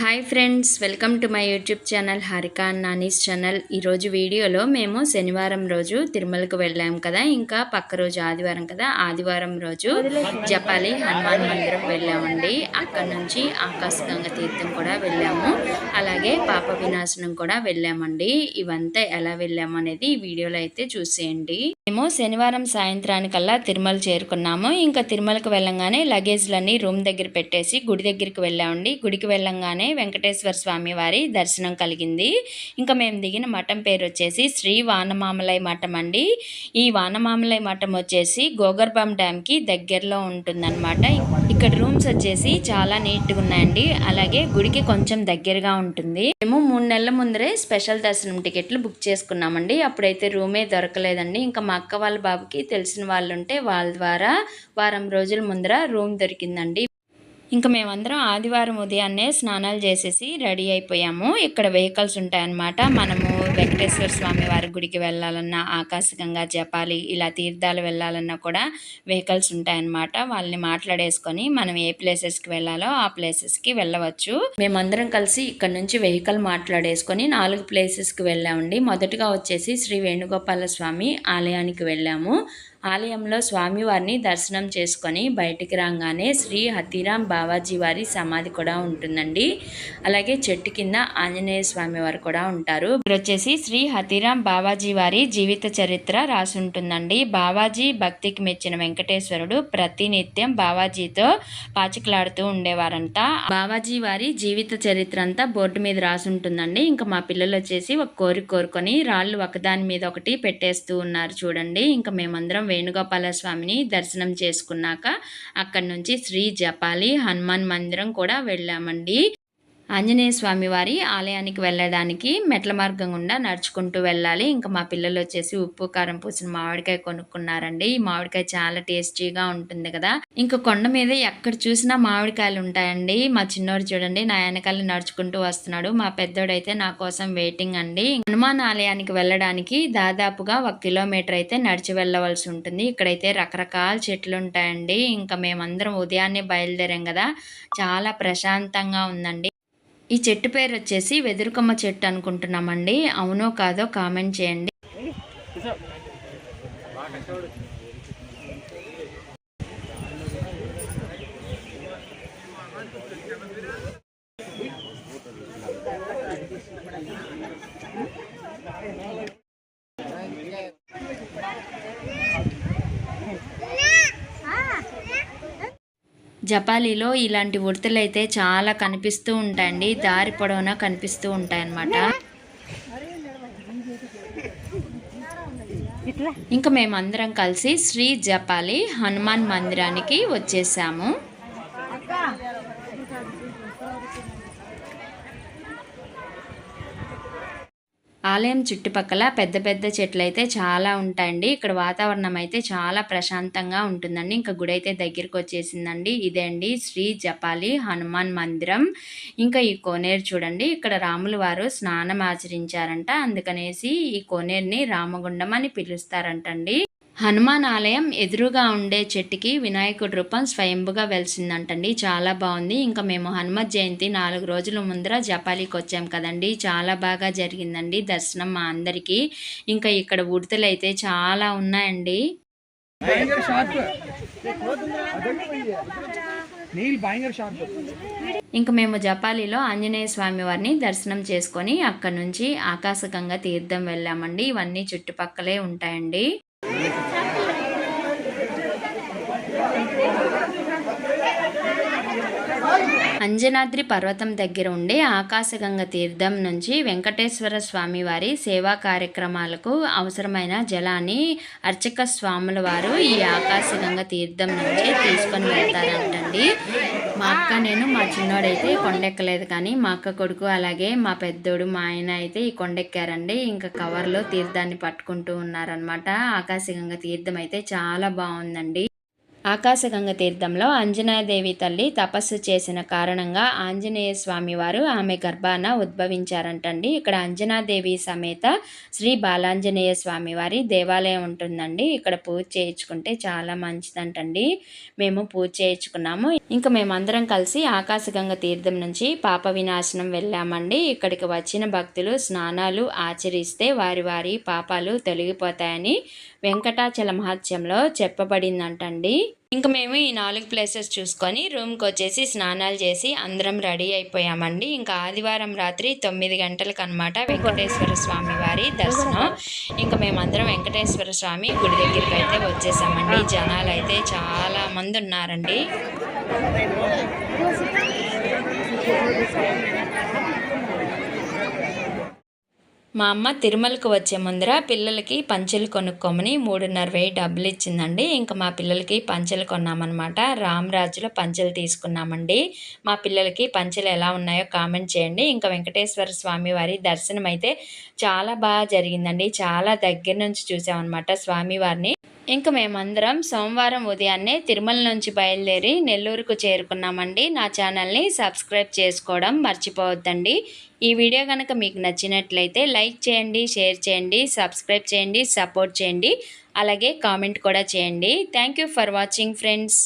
Hi friends welcome to my YouTube channel Harika Nani's channel ఈరోజు వీడియోలో మేము శనివారం రోజు తిరుమలకు వెళ్ళాం కదా. ఇంకా పక్క రోజు ఆదివారం కదా. ఆదివారం రోజు జపాలి హనుమాన్ మందిరం వెళ్ళామండి. అక్కడ నుంచి ఆకాశగంగ తీర్థం కూడా వెళ్ళాము. అలాగే పాప వినాశనం కూడా వెళ్ళామండి. ఇవంతా ఎలా వెళ్ళాము అనేది ఈ వీడియోలో అయితే చూసేయండి. మేము శనివారం సాయంత్రానికల్లా తిరుమల చేరుకున్నాము. ఇంకా తిరుమలకు వెళ్ళంగానే లగేజ్లన్నీ రూమ్ దగ్గర పెట్టేసి గుడి దగ్గరికి వెళ్ళామండి. గుడికి వెళ్ళంగానే వెంకటేశ్వర స్వామి వారి దర్శనం కలిగింది. ఇంకా మేము దిగిన మఠం పేరు వచ్చేసి శ్రీ వానమామలై మఠం అండి. ఈ వానమామలై మఠం వచ్చేసి గోగర్భం డ్యామ్కి దగ్గరలో ఉంటుందన్నమాట. ఇక్కడ రూమ్స్ వచ్చేసి చాలా నీట్గా ఉన్నాయండి. అలాగే గుడికి కొంచెం దగ్గరగా ఉంటుంది. మేము మూడు నెలల ముందరే స్పెషల్ దర్శనం టికెట్లు బుక్ చేసుకున్నామండి. అప్పుడైతే రూమే దొరకలేదండి. ఇంకా మా అక్క వాళ్ళ బాబుకి తెలిసిన వాళ్ళు ఉంటే వాళ్ళ ద్వారా వారం రోజుల ముందర రూమ్ దొరికిందండి. ఇంకా మేమందరం ఆదివారం ఉదయాన్నే స్నానాలు చేసేసి రెడీ అయిపోయాము. ఇక్కడ వెహికల్స్ ఉంటాయన్నమాట. మనము వెంకటేశ్వర స్వామి వారి గుడికి వెళ్ళాలన్నా ఆకాశగంగా జపాలి ఇలా తీర్థాలు వెళ్ళాలన్నా కూడా వెహికల్స్ ఉంటాయన్నమాట. వాళ్ళని మాట్లాడేసుకొని మనం ఏ ప్లేసెస్కి వెళ్ళాలో ఆ ప్లేసెస్కి వెళ్ళవచ్చు. మేమందరం కలిసి ఇక్కడ నుంచి వెహికల్ మాట్లాడేసుకొని నాలుగు ప్లేసెస్కి వెళ్ళామండి. మొదటగా వచ్చేసి శ్రీ వేణుగోపాల స్వామి ఆలయానికి వెళ్ళాము. ఆలయంలో స్వామివారిని దర్శనం చేసుకొని బయటికి రాగానే శ్రీ హతీరాం బావాజీ వారి సమాధి కూడా ఉంటుందండి. అలాగే చెట్టు కింద ఆంజనేయ స్వామి వారు కూడా ఉంటారు. ఇక్కడ వచ్చేసి శ్రీ హతిరాం బావాజీ వారి జీవిత చరిత్ర రాసి ఉంటుందండి బావాజీ భక్తికి మెచ్చిన వెంకటేశ్వరుడు ప్రతినిత్యం బావాజీతో పాచికలాడుతూ ఉండేవారంట. బావాజీ వారి జీవిత చరిత్ర అంతా బోర్డు మీద రాసి ఉంటుందండి ఇంకా మా పిల్లలు వచ్చేసి ఒక కోరిక కోరుకొని రాళ్ళు ఒకదాని మీద ఒకటి పెట్టేస్తూ ఉన్నారు చూడండి. ఇంకా మేమందరం వేణుగోపాల స్వామిని దర్శనం చేసుకున్నాక అక్కడి నుంచి శ్రీ జపాలి హనుమాన్ మందిరం కూడా వెళ్ళామండి. ఆంజనేయ స్వామి వారి ఆలయానికి వెళ్ళడానికి మెట్ల మార్గం గుండా నడుచుకుంటూ వెళ్ళాలి. ఇంకా మా పిల్లలు వచ్చేసి ఉప్పు కారం పూసిన మామిడికాయ కొనుక్కున్నారండి. ఈ మామిడికాయ చాలా టేస్టీగా ఉంటుంది కదా. ఇంకా కొండ మీద ఎక్కడ చూసినా మామిడికాయలు ఉంటాయండి. మా చిన్నోడు చూడండి నా వెనకాల నడుచుకుంటూ వస్తున్నాడు. మా పెద్దోడైతే నా కోసం వెయిటింగ్ అండి. హనుమాన్ ఆలయానికి వెళ్ళడానికి దాదాపుగా ఒక కిలోమీటర్ అయితే నడిచి వెళ్ళవలసి ఉంటుంది. ఇక్కడైతే రకరకాల చెట్లు ఉంటాయండి. ఇంకా మేమందరం ఉదయాన్నే బయలుదేరాం కదా. చాలా ప్రశాంతంగా ఉందండి. ఈ చెట్టు పేరు వచ్చేసి వెదురుకమ్మ చెట్టు అనుకుంటున్నామండి. అవునో కాదో కామెంట్ చేయండి. జపాలీలో ఇలాంటి ఉడతలు అయితే చాలా కనిపిస్తూ ఉంటాయండి. దారి పొడవునా కనిపిస్తూ ఉంటాయన్నమాట. ఇంకా మేమందరం కలిసి శ్రీ జపాలి హనుమాన్ మందిరానికి వచ్చేసాము. ఆలయం చుట్టుపక్కల పెద్ద పెద్ద చెట్లు అయితే చాలా ఉంటాయండి. ఇక్కడ వాతావరణం అయితే చాలా ప్రశాంతంగా ఉంటుందండి. ఇంకా గుడి అయితే దగ్గరికి వచ్చేసిందండి. ఇదే అండి శ్రీ జపాలి హనుమాన్ మందిరం. ఇంకా ఈ కోనేరు చూడండి. ఇక్కడ రాములు వారు స్నానం ఆచరించారంట. అందుకనేసి ఈ కోనేరుని రామగుండం అని పిలుస్తారంటండి. హనుమాన్ ఆలయం ఎదురుగా ఉండే చెట్టుకి వినాయకుడి రూపం స్వయంభుగా వెలిసిందంటండి. చాలా బాగుంది. ఇంకా మేము హనుమత్ జయంతి నాలుగు రోజుల ముందర జపాలికి వచ్చాం కదండి. చాలా బాగా జరిగిందండి దర్శనం మా అందరికీ. ఇంకా ఇక్కడ ఉడతలు అయితే చాలా ఉన్నాయండి. ఇంకా మేము జపాలిలో ఆంజనేయ స్వామి వారిని దర్శనం చేసుకొని అక్కడ నుంచి ఆకాశగంగా తీర్థం వెళ్ళామండి. ఇవన్నీ చుట్టుపక్కలే ఉంటాయండి. అంజనాద్రి పర్వతం దగ్గర ఉండే ఆకాశగంగ తీర్థం నుంచి వెంకటేశ్వర స్వామి వారి సేవా కార్యక్రమాలకు అవసరమైన జలాన్ని అర్చక స్వాముల వారు ఈ ఆకాశగంగ తీర్థం నుంచే తీసుకొని వెళ్తారంటండి. మా అక్క నేను మా చిన్నోడైతే కొండెక్కలేదు కానీ మా అక్క కొడుకు అలాగే మా పెద్దోడు మా ఆయన అయితే ఈ కొండెక్కారండి. ఇంకా కవర్లో తీర్థాన్ని పట్టుకుంటూ ఉన్నారనమాట ఆకాశగంగ తీర్థం అయితే చాలా బాగుందండి. ఆకాశగంగ తీర్థంలో ఆంజనేయదేవి తల్లి తపస్సు చేసిన కారణంగా ఆంజనేయ స్వామి వారు ఆమె గర్భాన ఉద్భవించారంటండి. ఇక్కడ అంజనాదేవి సమేత శ్రీ బాలాంజనేయ స్వామి వారి దేవాలయం ఉంటుందండి. ఇక్కడ పూజ చేయించుకుంటే చాలా మంచిదంటండి. మేము పూజ చేయించుకున్నాము. ఇంకా మేమందరం కలిసి ఆకాశగంగ తీర్థం నుంచి పాప వినాశనం వెళ్ళామండి. ఇక్కడికి వచ్చిన భక్తులు స్నానాలు ఆచరిస్తే వారి వారి పాపాలు తొలగిపోతాయని వెంకటాచల మహత్యంలో చెప్పబడిందంటండి. ఇంకా మేము ఈ నాలుగు ప్లేసెస్ చూసుకొని రూమ్కి వచ్చేసి స్నానాలు చేసి అందరం రెడీ అయిపోయామండి. ఇంకా ఆదివారం రాత్రి తొమ్మిది గంటలకు అనమాట వెంకటేశ్వర స్వామి వారి దర్శనం. ఇంకా మేమందరం వెంకటేశ్వర స్వామి గుడి దగ్గరికి అయితే వచ్చేసామండి. జనాలు అయితే చాలా మంది ఉన్నారండి. మా అమ్మ తిరుమలకు వచ్చే ముందర పిల్లలకి పంచెలు కొనుక్కోమని మూడున్నర వెయ్యి డబ్బులు ఇచ్చిందండి. ఇంకా మా పిల్లలకి పంచెలు కొన్నామన్నమాట. రామరాజులో పంచెలు తీసుకున్నామండి. మా పిల్లలకి పంచెలు ఎలా ఉన్నాయో కామెంట్ చేయండి. ఇంకా వెంకటేశ్వర స్వామి వారి దర్శనం అయితే చాలా బాగా జరిగిందండి. చాలా దగ్గర నుంచి చూసామన్నమాట స్వామివారిని ఇంక మేమందరం సోమవారం ఉదయాన్నే తిరుమల నుంచి బయలుదేరి నెల్లూరుకు చేరుకున్నామండి. నా ఛానల్ని సబ్స్క్రైబ్ చేసుకోవడం మర్చిపోవద్దండి. ఈ వీడియో కనుక మీకు నచ్చినట్లయితే లైక్ చేయండి షేర్ చేయండి సబ్స్క్రైబ్ చేయండి సపోర్ట్ చేయండి. అలాగే కామెంట్ కూడా చేయండి. Thank for watching friends.